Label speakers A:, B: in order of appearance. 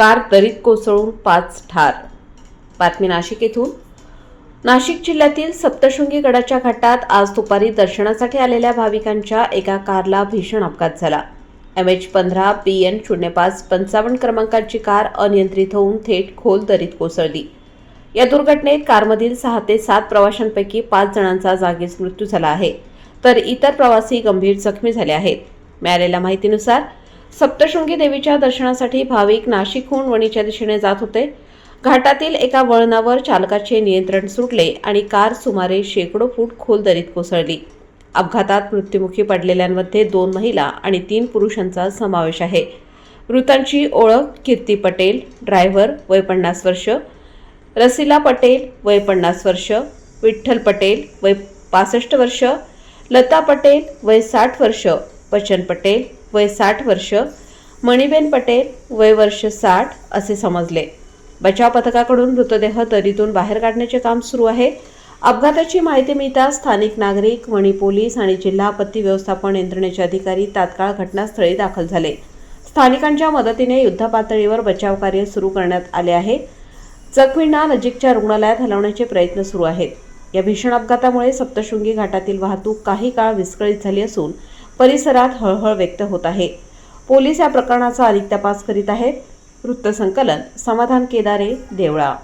A: Car दरीत कोसळून पाच ठार. बातमी नाशिक येथून. नाशिक जिल्ह्यातील सप्तशृंगी गडाच्या घाटात आज दुपारी दर्शनासाठी आलेल्या भाविकांच्या एका कारला भीषण अपघात झाला. एम एच पंधरा बी एन शून्य पाच पंचावन्न क्रमांकाची कार अनियंत्रित होऊन थेट खोल दरीत कोसळली. या दुर्घटनेत कारमधील सहा ते सात प्रवाशांपैकी पाच जणांचा जागीच मृत्यू झाला आहे. तर इतर प्रवासी गंभीर जखमी झाले आहेत. मिळालेल्या माहितीनुसार सप्तशृंगी देवीच्या दर्शनासाठी भाविक नाशिकहून वणीच्या दिशेने जात होते. घाटातील एका वळणावर चालकाचे नियंत्रण सुटले आणि कार सुमारे शेकडो फूट खोल दरीत कोसळली. अपघातात मृत्युमुखी पडलेल्यांमध्ये दोन महिला आणि तीन पुरुषांचा समावेश आहे. मृतांची ओळख कीर्ती पटेल ड्रायव्हर वय पन्नास वर्ष रसिला पटेल वय पन्नास वर्ष विठ्ठल पटेल वय पासष्ट वर्ष लता पटेल वय साठ वर्ष बचन पटेल वय साठ वर्ष मणिबेन पटेल वय वर्ष साठ असे समजले. बचाव पथकाकडून मृतदेह दरीतून बाहेर काढण्याचे काम सुरू आहे. अपघाताची माहिती मिळताच स्थानिक नागरिक वणी पोलीस आणि जिल्हा आपत्ती व्यवस्थापन यंत्रणेचे अधिकारी तात्काळ घटनास्थळी दाखल झाले. स्थानिकांच्या मदतीने युद्धपातळीवर बचाव कार्य सुरू करण्यात आले आहे. जखमींना नजीकच्या रुग्णालयात हलवण्याचे प्रयत्न सुरू आहेत. या भीषण अपघातामुळे सप्तशृंगी घाटातील वाहतूक काही काळ विस्कळीत झाली असून परिसरात हळहळ व्यक्त होत आहे. पोलीस या प्रकरणाचा अधिक तपास करीत आहेत. वृत्तसंकलन समाधान केदारे देवळा.